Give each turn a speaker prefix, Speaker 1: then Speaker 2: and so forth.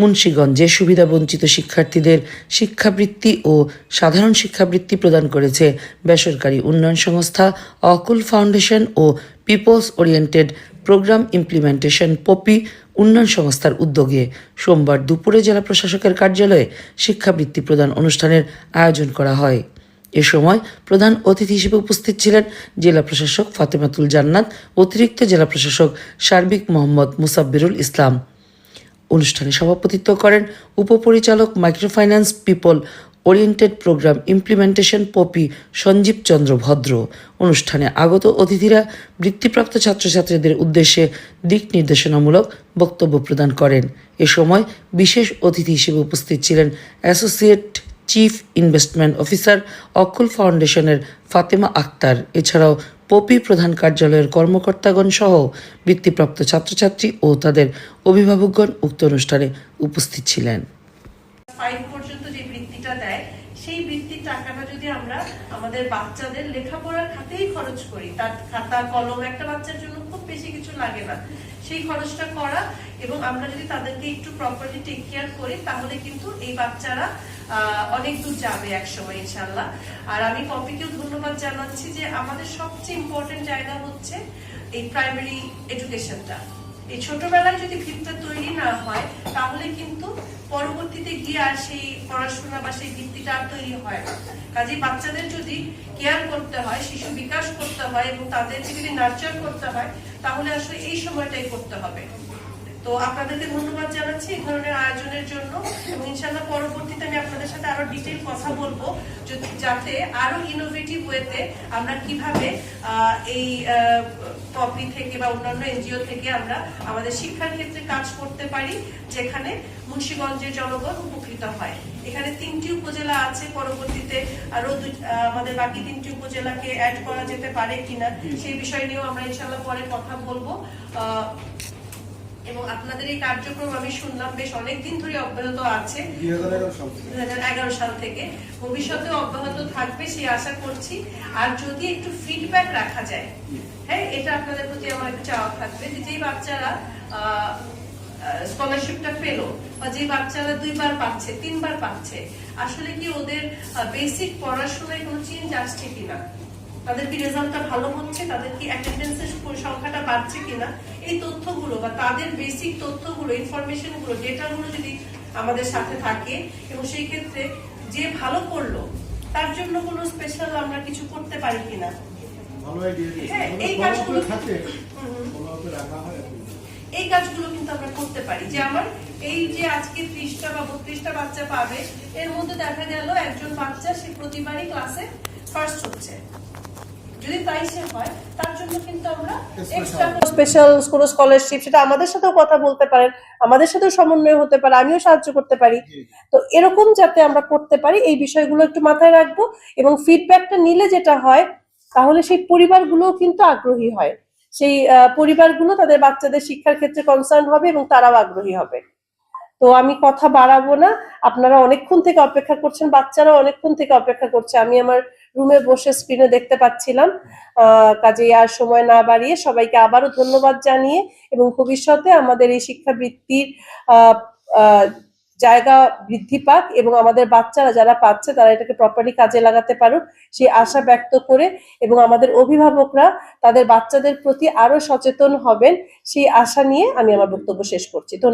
Speaker 1: মুন্সীগঞ্জে সুবিধাবঞ্চিত শিক্ষার্থীদের শিক্ষাবৃত্তি ও সাধারণ শিক্ষাবৃত্তি প্রদান করেছে বেসরকারি উন্নয়ন সংস্থা অকুল ফাউন্ডেশন ও people's oriented programme implementation POPI উন্নয়ন সংস্থার উদ্যোগে সোমবার দুপুরে জেলা প্রশাসকের কার্যালয়ে শিক্ষাবৃত্তি প্রদান অনুষ্ঠানের আয়োজন করা হয় এ সময় প্রধান অতিথি হিসেবে উপস্থিত ছিলেন জেলা প্রশাসক ফাতেমাতুল জান্নাত অতিরিক্ত জেলা প্রশাসক সার্বিক মোহাম্মদ মুসাব্বিরুল ইসলাম অনুষ্ঠানে সভাপতিত্ব করেন উপপরিচালক microfinance people oriented programme implementation POPI Sanjib Chandra Bhadra অনুষ্ঠানে আগত অতিথিরা বৃত্তিপ্রাপ্ত ছাত্রছাত্রীদের উদ্দেশ্যে দিক নির্দেশনামূলক বক্তব্য প্রদান করেন এ সময় বিশেষ অতিথি হিসেবে উপস্থিত ছিলেন অ্যাসোসিয়েট চিফ ইনভেস্টমেন্ট অফিসার অকুল ফাউন্ডেশনের ফাতেমা আক্তার এছাড়াও পপি প্রধান কার্যালয়ের কর্মকর্তাগণ সহ বৃত্তিপ্রাপ্ত ছাত্রছাত্রী ও তাদের অভিভাবকগণ উক্ত অনুষ্ঠানে উপস্থিত ছিলেন
Speaker 2: পর্যন্ত যে বৃত্তিটা দেয় সেই বৃত্তি টাকাটা যদি আমরা আমাদের বাচ্চাদের লেখাপড়ার খাতেই খরচ করি তার খাতা কলম একটা বাচ্চার জন্য খুব বেশি কিছু লাগে না সেই খরচটা করা এবং আমরা যদি তাদেরকে একটু প্রপারলি টেক কেয়ার করি তাহলে কিন্তু এই বাচ্চারা অনেক দূর যাবে একসময় ইনশাল্লাহ আর আমি পপিকেও ধন্যবাদ জানাচ্ছি যে আমাদের সবচেয়ে ইম্পর্টেন্ট জায়গা হচ্ছে এই প্রাইমারি এডুকেশনটা এই ছোটবেলায় যদি ভিতটা তৈরি না হয় তাহলে কিন্তু পরবর্তীতে গিয়ে আর সেই পড়াশোনা বা সেই ভিত্তিটা আর তৈরি হয় না কাজেই বাচ্চাদের যদি কেয়ার করতে হয় শিশু বিকাশ করতে হয় এবং তাদের যদি নার্চার করতে হয় তাহলে আসলে এই সময়টাই করতে হবে তো আপনাদেরকে ধন্যবাদ জানাচ্ছি এই ধরনের আয়োজনের জন্য এবং ইনশাল্লাহ পরবর্তীতে আমি আপনাদের সাথে আরো ডিটেল কথা বলবো যদি যাতে আরো ইনোভেটিভ ওয়েতে আমরা কিভাবে এই পপি থেকে বা অন্যান্য এনজিও থেকে আমরা আমাদের শিক্ষার ক্ষেত্রে কাজ করতে পারি যেখানে মুন্সীগঞ্জের জনগণ উপকৃত হয় এখানে তিনটি উপজেলা আছে পরবর্তীতে আরো আমাদের বাকি তিনটি উপজেলাকে অ্যাড করা যেতে পারে কিনা সেই বিষয় নিয়েও আমরা ইনশাল্লাহ পরে কথা বলবো এবং আপনাদের এই কার্যক্রম আমি শুনলাম বেশ অনেকদিন ধরে অব্যাহত আছে
Speaker 3: দুই
Speaker 2: সাল থেকে ভবিষ্যতে অব্যাহত থাকবে সেই আশা করছি আর যদি একটু ফিডব্যাক রাখা যায় হ্যাঁ এটা আপনাদের প্রতি আমার একটু চাওয়া থাকবে যে যেই বাচ্চারা স্কলারশিপটা পেলো বা যে বাচ্চারা দুইবার পাচ্ছে তিনবার পাচ্ছে আসলে কি ওদের বেসিক পড়াশোনায় কোনো চেঞ্জ আসছে কিনা তাদের কি রেজাল্টটা ভালো হচ্ছে তাদের কি অ্যাটেন্ডেন্সের সংখ্যাটা বাড়ছে কিনা এই তথ্যগুলো বা তাদের বেসিক তথ্যগুলো ইনফরমেশনগুলো ডেটাগুলো যদি আমাদের সাথে থাকে এবং সেই ক্ষেত্রে যে ভালো করলো তার জন্য কোনো স্পেশাল আমরা কিছু করতে পারি কিনা হ্যাঁ, এই কাজগুলো এই কাজগুলো কিন্তু আমরা করতে পারি যে আমার এই যে আজকে ত্রিশটা বা বত্রিশটা বাচ্চা পাবে এর মধ্যে দেখা গেল একজন বাচ্চা সে প্রতিবারই ক্লাসে ফার্স্ট হচ্ছে
Speaker 4: স্পেশাল কোনো স্কলারশিপ সেটা আমাদের সাথেও কথা বলতে পারেন আমাদের সাথেও সমন্বয় হতে পারে আমিও সাহায্য করতে পারি তো এরকম যাতে আমরা করতে পারি এই বিষয়গুলো একটু মাথায় রাখবো এবং ফিডব্যাকটা নিলে যেটা হয় তাহলে সেই পরিবারগুলোও কিন্তু আগ্রহী হয় সেই পরিবারগুলো তাদের বাচ্চাদের শিক্ষার ক্ষেত্রে কনসার্ন হবে এবং তারাও আগ্রহী হবে তো আমি কথা বাড়াবো না আপনারা অনেকক্ষণ থেকে অপেক্ষা করছেন বাচ্চারা অনেকক্ষণ থেকে অপেক্ষা করছে আমি আমার রুমে বসে স্ক্রিনে দেখতে পাচ্ছিলাম কাজে আর সময় না বাড়িয়ে সবাইকে আবারও ধন্যবাদ জানিয়ে এবং ভবিষ্যতে আমাদের এই শিক্ষাবৃত্তির জায়গা বৃদ্ধি পাক এবং আমাদের বাচ্চারা যারা পাচ্ছে তারা এটাকে প্রপারলি কাজে লাগাতে পারুক সেই আশা ব্যক্ত করে এবং আমাদের অভিভাবকরা তাদের বাচ্চাদের প্রতি আরো সচেতন হবেন সেই আশা নিয়ে আমি আমার বক্তব্য শেষ করছি ধন্যবাদ